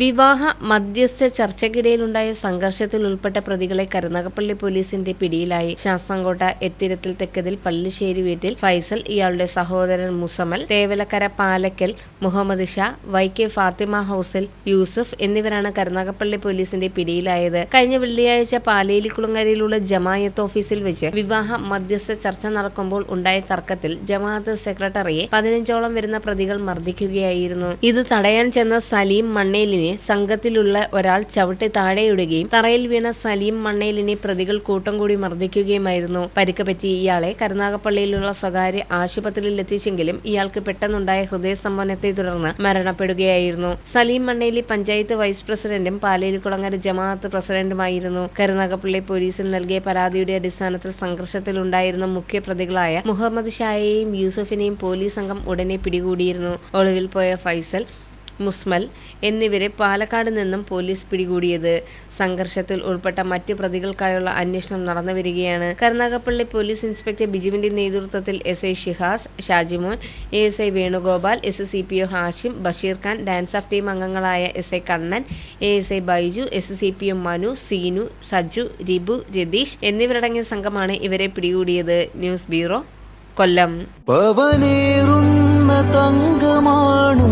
വിവാഹ മധ്യസ്ഥ ചർച്ചയ്ക്കിടയിലുണ്ടായ സംഘർഷത്തിൽ ഉൾപ്പെട്ട പ്രതികളെ കരുനാഗപ്പള്ളി പോലീസിന്റെ പിടിയിലായി. ശാസ്താംകോട്ട എത്തിരത്തിൽ തെക്കതിൽ പള്ളിശ്ശേരി വീട്ടിൽ ഫൈസൽ ഇയാളുടെ സഹോദരൻ മുസമൽ തേവലക്കര പാലക്കൽ മുഹമ്മദ് ഷാ വൈ കെ ഫാത്തിമ ഹൗസിൽ യൂസഫ് എന്നിവരാണ് കരുനാഗപ്പള്ളി പോലീസിന്റെ പിടിയിലായത്. കഴിഞ്ഞ വെള്ളിയാഴ്ച പാലേലിക്കുളങ്ങരയിലുള്ള ജമായത്ത് ഓഫീസിൽ വെച്ച് വിവാഹ മധ്യസ്ഥ ചർച്ച നടക്കുമ്പോൾ ഉണ്ടായ തർക്കത്തിൽ ജമാഅത്ത് സെക്രട്ടറിയെ പതിനഞ്ചോളം വരുന്ന പ്രതികൾ മർദ്ദിക്കുകയായിരുന്നു. ഇത് തടയാൻ ചെന്ന സലീം മണ്ണേലിനെ സംഘത്തിലുള്ള ഒരാൾ ചവിട്ടി താഴെയിടുകയും തറയിൽ വീണ സലീം മണ്ണയിലിനെ പ്രതികൾ കൂട്ടം കൂടി മർദ്ദിക്കുകയുമായിരുന്നു. പരിക്ക് പറ്റിയ ഇയാളെ കരുനാഗപ്പള്ളിയിലുള്ള സ്വകാര്യ ആശുപത്രിയിൽ എത്തിച്ചെങ്കിലും ഇയാൾക്ക് പെട്ടെന്നുണ്ടായ ഹൃദയ ഹൃദയസ്തംഭനത്തെ തുടർന്ന് മരണപ്പെടുകയായിരുന്നു. സലീം മണ്ണേലി പഞ്ചായത്ത് വൈസ് പ്രസിഡന്റും പാലയിൽ കുളങ്ങര ജമാഅത്ത് പ്രസിഡന്റുമായിരുന്നു. കരുനാഗപ്പള്ളി പോലീസിൽ നൽകിയ പരാതിയുടെ അടിസ്ഥാനത്തിൽ സംഘർഷത്തിലുണ്ടായിരുന്ന മുഖ്യ പ്രതികളായ മുഹമ്മദ് ഷായെയും യൂസഫിനെയും പോലീസ് സംഘം ഉടനെ പിടികൂടിയിരുന്നു. ഒളിവിൽ പോയ ഫൈസൽ മുസ്മൽ എന്നിവരെ പാലക്കാട് നിന്നും പോലീസ് പിടികൂടിയത്. സംഘർഷത്തിൽ ഉൾപ്പെട്ട മറ്റ് പ്രതികൾക്കായുള്ള അന്വേഷണം നടന്നുവരികയാണ്. കരുനാഗപ്പള്ളി പോലീസ് ഇൻസ്പെക്ടർ ബിജുവിന്റെ നേതൃത്വത്തിൽ S I Shihas Shajimon A S I Venugopal S C P O Hashim Basheer Khan DANSAF team അംഗങ്ങളായ S I Kannan A S I Baiju S C P Manu Seenu Saju Ribu Ratheesh എന്നിവരടങ്ങിയ സംഘമാണ് ഇവരെ പിടികൂടിയത്. News bureau Kollam. തങ്കമാണു.